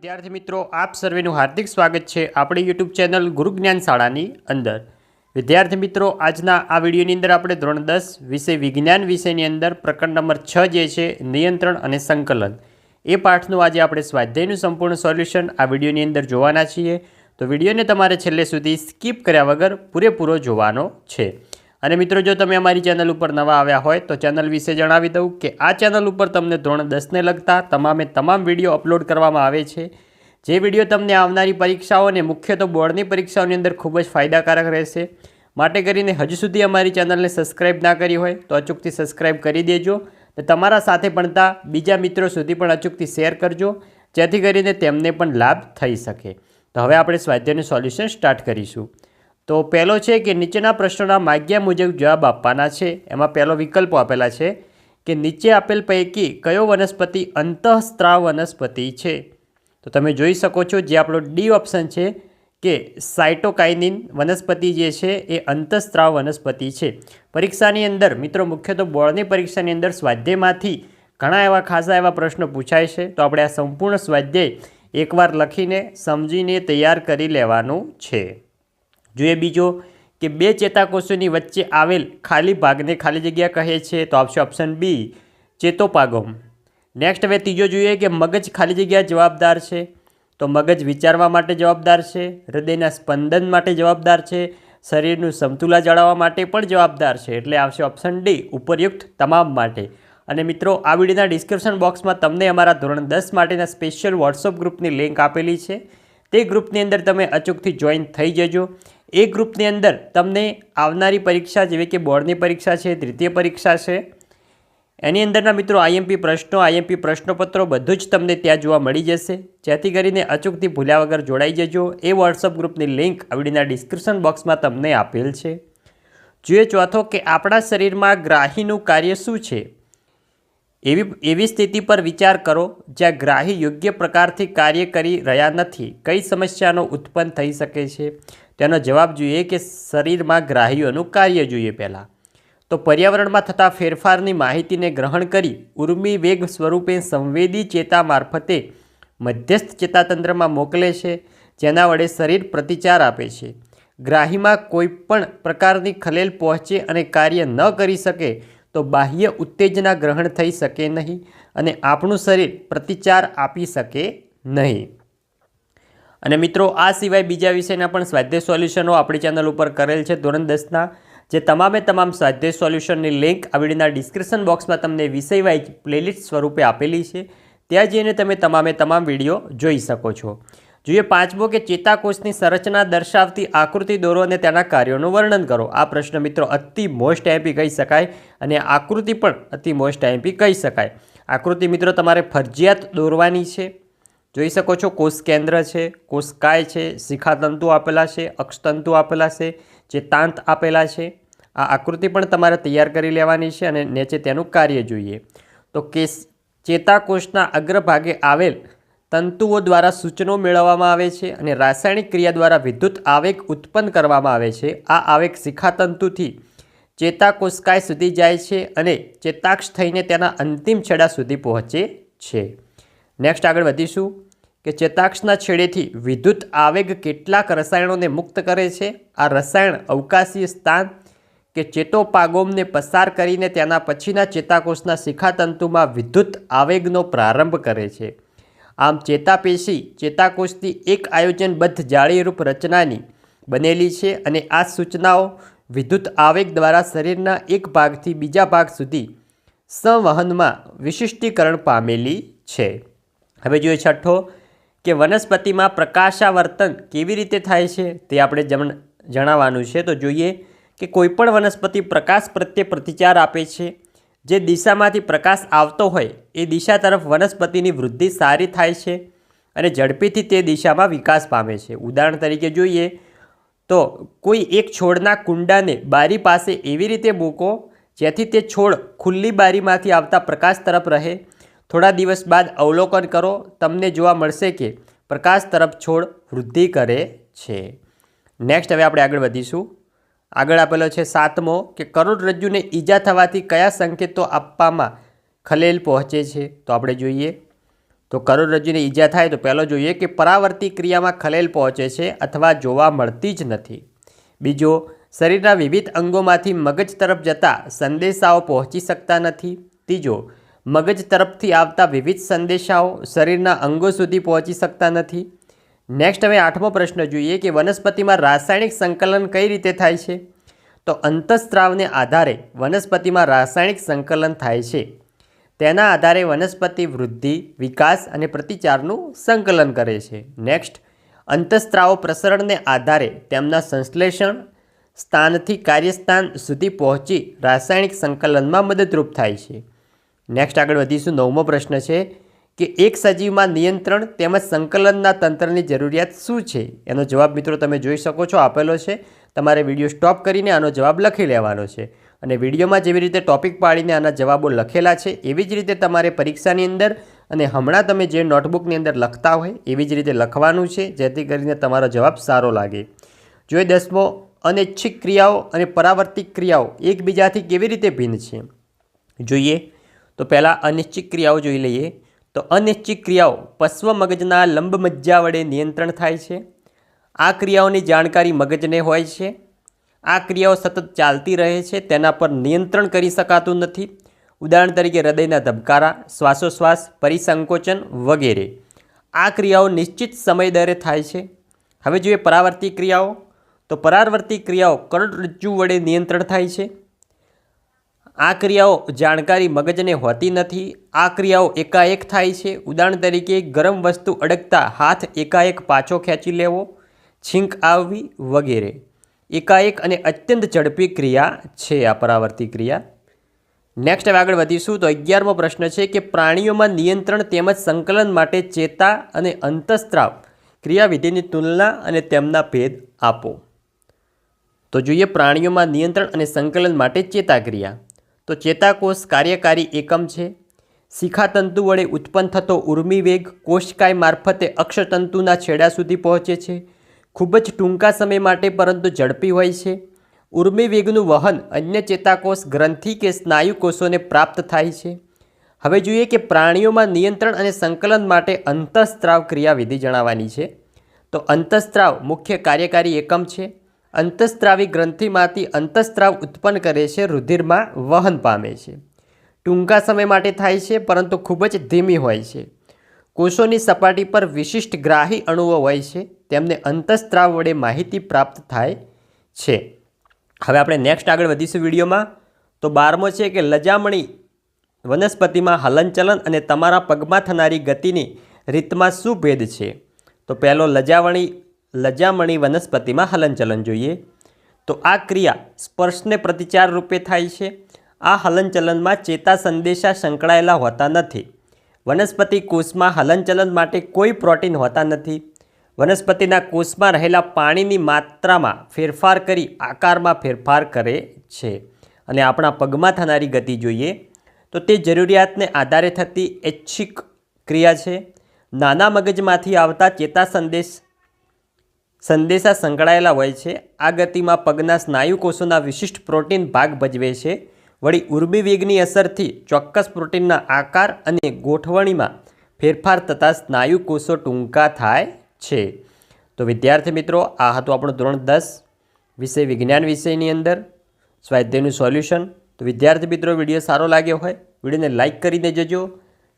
વિદ્યાર્થી મિત્રો, આપ સર્વેનું હાર્દિક સ્વાગત છે આપણી યુટ્યુબ ચેનલ ગુરુ જ્ઞાન શાળાની અંદર. વિદ્યાર્થી મિત્રો, આજના આ વિડીયોની અંદર આપણે ધોરણ દસ વિષય વિજ્ઞાન વિષયની અંદર પ્રકરણ નંબર છ જે છે, નિયંત્રણ અને સંકલન. એ પાઠનું આજે આપણે સ્વાધ્યાયનું સંપૂર્ણ સોલ્યુશન આ વિડીયોની અંદર જોવાના છીએ. તો વિડીયોને તમારે છેલ્લે સુધી સ્કીપ કર્યા વગર પૂરેપૂરો જોવાનો છે. અને મિત્રો, જો તમે અમારી ચેનલ ઉપર નવા આવ્યા હોય, તો ચેનલ વિશે જણાવી દઉં કે આ ચેનલ ઉપર તમને ધોરણ દસને લગતા તમામે તમામ વીડિયો અપલોડ કરવામાં આવે છે. જે વીડિયો તમને આવનારી પરીક્ષાઓ અને મુખ્ય તો બોર્ડની પરીક્ષાઓની અંદર ખૂબ જ ફાયદાકારક રહેશે. માટે કરીને હજુ સુધી અમારી ચેનલને સબસ્ક્રાઇબ ના કરી હોય, તો અચૂકથી સબસ્ક્રાઇબ કરી દેજો તમારા સાથે ભણતા બીજા મિત્રો સુધી પણ અચૂકથી શેર કરજો, જેથી કરીને તેમને પણ લાભ થઈ શકે. તો હવે આપણે સ્વાધ્યાયનું સોલ્યુશન સ્ટાર્ટ કરીશું. તો પહેલો છે કે નીચેના પ્રશ્નોના માગ્યા મુજબ જવાબ આપવાના છે. એમાં પહેલો વિકલ્પો આપેલા છે કે નીચે આપેલ પૈકી કયો વનસ્પતિ અંતઃસ્ત્રાવ વનસ્પતિ છે. તો તમે જોઈ શકો છો જે આપણો ડી ઓપ્શન છે કે સાઇટોકાઇનિન વનસ્પતિ જે છે એ અંતઃસ્ત્રાવ વનસ્પતિ છે. પરીક્ષાની અંદર, મિત્રો, મુખ્ય તો બોર્ડની પરીક્ષાની અંદર સ્વાધ્યાયમાંથી ઘણા એવા ખાસા એવા પ્રશ્નો પૂછાય છે. તો આપણે આ સંપૂર્ણ સ્વાધ્યાય એકવાર લખીને સમજીને તૈયાર કરી લેવાનું છે. જોઈએ બીજો કે બે ચેતાકોષોની વચ્ચે આવેલ ખાલી ભાગને ખાલી જગ્યા કહે છે તો આપશે ઓપ્શન બી ચેતોપાગમ. નેક્સ્ટ હવે ત્રીજો જોઈએ કે મગજ ખાલી જગ્યા જવાબદાર છે તો મગજ વિચારવા માટે જવાબદાર છે, હૃદયના સ્પંદન માટે જવાબદાર છે, શરીરનું સમતુલા જાળવવા માટે પણ જવાબદાર છે. એટલે આવશે ઓપ્શન ડી ઉપરયુક્ત તમામ માટે. અને મિત્રો, આ વિડીયોના ડિસ્ક્રિપ્શન બોક્સમાં તમને અમારા ધોરણ દસ માટેના સ્પેશિયલ વોટ્સઅપ ગ્રુપની લિંક આપેલી છે. તે ગ્રુપની અંદર તમે અચૂકથી જોઈન થઈ જજો. એ ગ્રુપની અંદર તમને આવનારી પરીક્ષા, જેવી કે બોર્ડની પરીક્ષા છે તૃતીય પરીક્ષા છે, એની અંદરના મિત્રો આઈએમપી પ્રશ્નો, આઈએમપી પ્રશ્નપત્રો બધું જ તમને ત્યાં જોવા મળી જશે. જેથી કરીને અચૂકથી ભૂલ્યા વગર જોડાઈ જજો. એ વોટ્સઅપ ગ્રુપની લિંક આવડીના ડિસ્ક્રિપ્શન બોક્સમાં તમને આપેલ છે. જોઈએ ચોથો કે આપણા શરીરમાં ગ્રાહીનું કાર્ય શું છે? એવી એવી સ્થિતિ પર વિચાર કરો, જ્યાં ગ્રાહી યોગ્ય પ્રકારથી કાર્ય કરી રહ્યા નથી. કઈ સમસ્યાનો ઉત્પન્ન થઈ શકે છે? તેનો જવાબ જોઈએ કે શરીરમાં ગ્રાહીઓનું કાર્ય જોઈએ પહેલાં. તો પર્યાવરણમાં થતા ફેરફારની માહિતીને ગ્રહણ કરી ઉર્મી વેગ સ્વરૂપે સંવેદી ચેતા મારફતે મધ્યસ્થ ચેતાતંત્રમાં મોકલે છે, જેના વડે શરીર પ્રતિચાર આપે છે. ગ્રાહીમાં કોઈપણ પ્રકારની ખલેલ પહોંચે અને કાર્ય ન કરી શકે, તો બાહ્ય ઉત્તેજના ગ્રહણ થઈ શકે નહીં અને આપણું શરીર પ્રતિચાર આપી શકે નહીં. અને મિત્રો, આ સિવાય બીજા વિષયના પણ સ્વાધ્યાય સોલ્યુશનો આપણી ચેનલ ઉપર કરેલ છે. ધોરણ દસના જે તમામે તમામ સ્વાધ્યાય સોલ્યુશનની લિંક આ વિડીયોના ડિસ્ક્રિપ્શન બોક્સમાં તમને વિષય પ્લેલિસ્ટ સ્વરૂપે આપેલી છે. ત્યાં જઈને તમે તમામે તમામ વીડિયો જોઈ શકો છો. જોઈએ પાંચમો કે ચેતાકોષની સંરચના દર્શાવતી આકૃતિ દોરો અને તેના કાર્યોનું વર્ણન કરો. આ પ્રશ્ન મિત્રો અતિ મોસ્ટ એમ્પી કહી શકાય અને આકૃતિ પણ અતિ મોસ્ટ એમ્પી કહી શકાય. આકૃતિ મિત્રો તમારે ફરજિયાત દોરવાની છે. જોઈ શકો છો, કોષ કેન્દ્ર છે કોષકાય છે, શિખાતંતુ આપેલા છે, અક્ષતંતુ આપેલા છે ચેતાંત આપેલા છે. આ આકૃતિ પણ તમારે તૈયાર કરી લેવાની છે અને નીચે તેનું કાર્ય જોઈએ. તો કેસ ચેતાકોષના અગ્રભાગે આવેલ તંતુઓ દ્વારા સૂચનો મેળવવામાં આવે છે અને રાસાયણિક ક્રિયા દ્વારા વિદ્યુત આવેગ ઉત્પન્ન કરવામાં આવે છે. આ આવેગ શિખાતંતુથી ચેતાકોષકાય સુધી જાય છે અને ચેતાક્ષ થઈને તેના અંતિમ છેડા સુધી પહોંચે છે. નેક્સ્ટ આગળ વધીશું કે ચેતાક્ષના છેડેથી વિદ્યુત આવેગ કેટલાક રસાયણોને મુક્ત કરે છે? આ રસાયણ અવકાશીય સ્થાન કે ચેતોપાગોમને પસાર કરીને તેના પછીના ચેતાકોષના શિખાતંતુમાં વિદ્યુત આવેગનો પ્રારંભ કરે છે. આમ ચેતાપેશી ચેતાકોષની એક આયોજનબદ્ધ જાળીરૂપ રચનાની બનેલી છે અને આ સૂચનાઓ વિદ્યુત આવેગ દ્વારા શરીરના એક ભાગથી બીજા ભાગ સુધી સંવહનમાં વિશિષ્ટીકરણ પામેલી છે. હવે જોઈએ છઠ્ઠો, કે વનસ્પતિમાં પ્રકાશાવર્તન કેવી રીતે થાય છે તે આપણે જણાવવાનું છે. તો જોઈએ કે કોઈપણ વનસ્પતિ પ્રકાશ પ્રત્યે પ્રતિચાર આપે છે. જે દિશામાંથી પ્રકાશ આવતો હોય, એ દિશા તરફ વનસ્પતિની વૃદ્ધિ સારી થાય છે અને ઝડપીથી તે દિશામાં વિકાસ પામે છે. ઉદાહરણ તરીકે જોઈએ તો કોઈ એક છોડના કુંડાને બારી પાસે એવી રીતે મૂકો જેથી તે છોડ ખુલ્લી બારીમાંથી આવતા પ્રકાશ તરફ રહે થોડા દિવસ બાદ અવલોકન કરો, તમને જોવા મળશે કે પ્રકાશ તરફ છોડ વૃદ્ધિ કરે છે. નેક્સ્ટ હવે આપણે આગળ વધીશું. આગળ આપેલો છે સાતમો કે કરોડરજ્જુને ઈજા થવાથી કયા સંકેતો આપવામાં ખલેલ પહોંચે છે? તો આપણે જોઈએ. તો કરોડરજ્જુને ઈજા થાય તો પહેલો જોઈએ કે પરાવર્તી ક્રિયામાં ખલેલ પહોંચે છે અથવા જોવા મળતી જ નથી. બીજો, શરીરના વિવિધ અંગોમાંથી મગજ તરફ જતા સંદેશાઓ પહોંચી શકતા નથી. ત્રીજો મગજ તરફથી આવતા વિવિધ સંદેશાઓ શરીરના અંગો સુધી પહોંચી શકતા નથી. નેક્સ્ટ હવે આઠમો પ્રશ્ન જોઈએ કે વનસ્પતિમાં રાસાયણિક સંકલન કઈ રીતે થાય છે? તો અંતઃસ્ત્રાવને આધારે વનસ્પતિમાં રાસાયણિક સંકલન થાય છે. તેના આધારે વનસ્પતિ વૃદ્ધિ, વિકાસ અને પ્રતિચારનું સંકલન કરે છે. નેક્સ્ટ અંતઃસ્ત્રાવો પ્રસરણને આધારે તેમના સંશ્લેષણ, સ્થાનથી કાર્યસ્થાન સુધી પહોંચી રાસાયણિક સંકલનમાં મદદરૂપ થાય છે. નેક્સ્ટ આગળ વધીશું. નવમો પ્રશ્ન છે કે એક સજીવમાં નિયંત્રણ તેમજ સંકલનના તંત્રની જરૂરિયાત શું છે? એનો જવાબ મિત્રો તમે જોઈ શકો છો. આપેલો છે. તમારે વીડિયો સ્ટોપ કરીને આનો જવાબ લખી લેવાનો છે. અને વિડીયોમાં જેવી રીતે ટોપિક પાડીને આના જવાબો લખેલા છે, એવી જ રીતે તમારે પરીક્ષાની અંદર અને હમણાં તમે જે નોટબુકની અંદર લખતા હોય, એવી જ રીતે લખવાનું છે, જેથી કરીને તમારો જવાબ સારો લાગે. જોઈએ દસમો, અનૈચ્છિક ક્રિયાઓ અને પરાવર્તિક ક્રિયાઓ એકબીજાથી કેવી રીતે ભિન્ન છે? જોઈએ. તો પહેલાં અનિશ્ચિત ક્રિયાઓ જોઈ લઈએ. તો અનિશ્ચિત ક્રિયાઓ પશ્વ મગજના લંબ મજ્જા વડે નિયંત્રણ થાય છે. આ ક્રિયાઓની જાણકારી મગજને હોય છે. આ ક્રિયાઓ સતત ચાલતી રહે છે, તેના પર નિયંત્રણ કરી શકાતું નથી. ઉદાહરણ તરીકે હૃદયના ધબકારા, શ્વાસોશ્વાસ, પરિસંકોચન વગેરે. આ ક્રિયાઓ નિશ્ચિત સમય દરે થાય છે. હવે જોઈએ પરાવર્તી ક્રિયાઓ. તો પરાવર્તી ક્રિયાઓ કરોડરજ્જુ વડે નિયંત્રણ થાય છે. આ ક્રિયાઓ જાણકારી મગજને હોતી નથી. આ ક્રિયાઓ એકાએક થાય છે. ઉદાહરણ તરીકે, ગરમ વસ્તુ અડકતા હાથ એકાએક પાછો ખેંચી લેવો, છીંક આવવી વગેરે. એકાએક અને અત્યંત ઝડપી ક્રિયા છે આ પરાવર્તી ક્રિયા. નેક્સ્ટ હવે આગળ વધીશું. તો અગિયારમો પ્રશ્ન છે કે પ્રાણીઓમાં નિયંત્રણ તેમજ સંકલન માટે ચેતા અને અંતઃસ્ત્રાવ ક્રિયાવિધિની તુલના અને તેમના ભેદ આપો. તો જોઈએ પ્રાણીઓમાં નિયંત્રણ અને સંકલન માટે ચેતાક્રિયા તો ચેતાકોષ કાર્યકારી એકમ છે. શિખાતંતુ વડે ઉત્પન્ન થતો ઉર્મિવેગ કોષકાય મારફતે અક્ષતંતુના છેડા સુધી પહોંચે છે. ખૂબ જ ટૂંકા સમય માટે પરંતુ ઝડપી હોય છે. ઉર્મિવેગનું વહન અન્ય ચેતાકોષ ગ્રંથિ કે સ્નાયુ કોષોને પ્રાપ્ત થાય છે. હવે જોઈએ કે પ્રાણીઓમાં નિયંત્રણ અને સંકલન માટે અંતઃસ્ત્રાવ ક્રિયાવિધિ જણાવવાની છે. તો અંતઃસ્ત્રાવ મુખ્ય કાર્યકારી એકમ છે. અંતઃસ્ત્રાવી ગ્રંથિમાંથી અંતઃસ્ત્રાવ ઉત્પન્ન કરે છે, રુધિરમાં વહન પામે છે. ટૂંકા સમય માટે થાય છે, પરંતુ ખૂબ જ ધીમી હોય છે. કોષોની સપાટી પર વિશિષ્ટ ગ્રાહી અણુઓ હોય છે, તેમને અંતઃસ્ત્રાવ વડે માહિતી પ્રાપ્ત થાય છે. હવે આપણે નેક્સ્ટ આગળ વધીશું વિડીયોમાં. તો બારમો છે કે લજામણી વનસ્પતિમાં હલનચલન અને તમારા પગમાં થનારી ગતિની રીતમાં શું ભેદ છે? તો પહેલો લજાવણી લજામણી વનસ્પતિમાં હલનચલન જોઈએ. તો આ ક્રિયા સ્પર્શને પ્રતિચાર રૂપે થાય છે. આ હલનચલનમાં ચેતા સંદેશા સંકળાયેલા હોતા નથી. વનસ્પતિ કોષમાં હલનચલન માટે કોઈ પ્રોટીન હોતા નથી. વનસ્પતિના કોષમાં રહેલા પાણીની માત્રામાં ફેરફાર કરી આકારમાં ફેરફાર કરે છે. અને આપણા પગમાં થનારી ગતિ જોઈએ. તો તે જરૂરિયાતને આધારે થતી ઐચ્છિક ક્રિયા છે. નાના મગજમાંથી આવતા ચેતા સંદેશ સંદેશા સંકળાયેલા હોય છે. આ ગતિમાં પગના સ્નાયુ કોષોના વિશિષ્ટ પ્રોટીન ભાગ ભજવે છે. વળી ઉર્બી વેગની અસરથી ચોક્કસ પ્રોટીનના આકાર અને ગોઠવણીમાં ફેરફાર થતાં સ્નાયુ કોષો ટૂંકા થાય છે. તો વિદ્યાર્થી મિત્રો, આ હતું આપણું ધોરણ દસ વિષય વિજ્ઞાન વિષયની અંદર. સ્વાધ્યાયનું સોલ્યુશન. તો વિદ્યાર્થી મિત્રો, વીડિયો સારો લાગ્યો હોય, વિડીયોને લાઇક કરીને જજો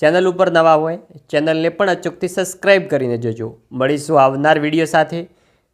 ચેનલ ઉપર નવા હોય, ચેનલને પણ અચૂકથી સબસ્ક્રાઈબ કરીને જજો મળીશું આવનાર વીડિયો સાથે.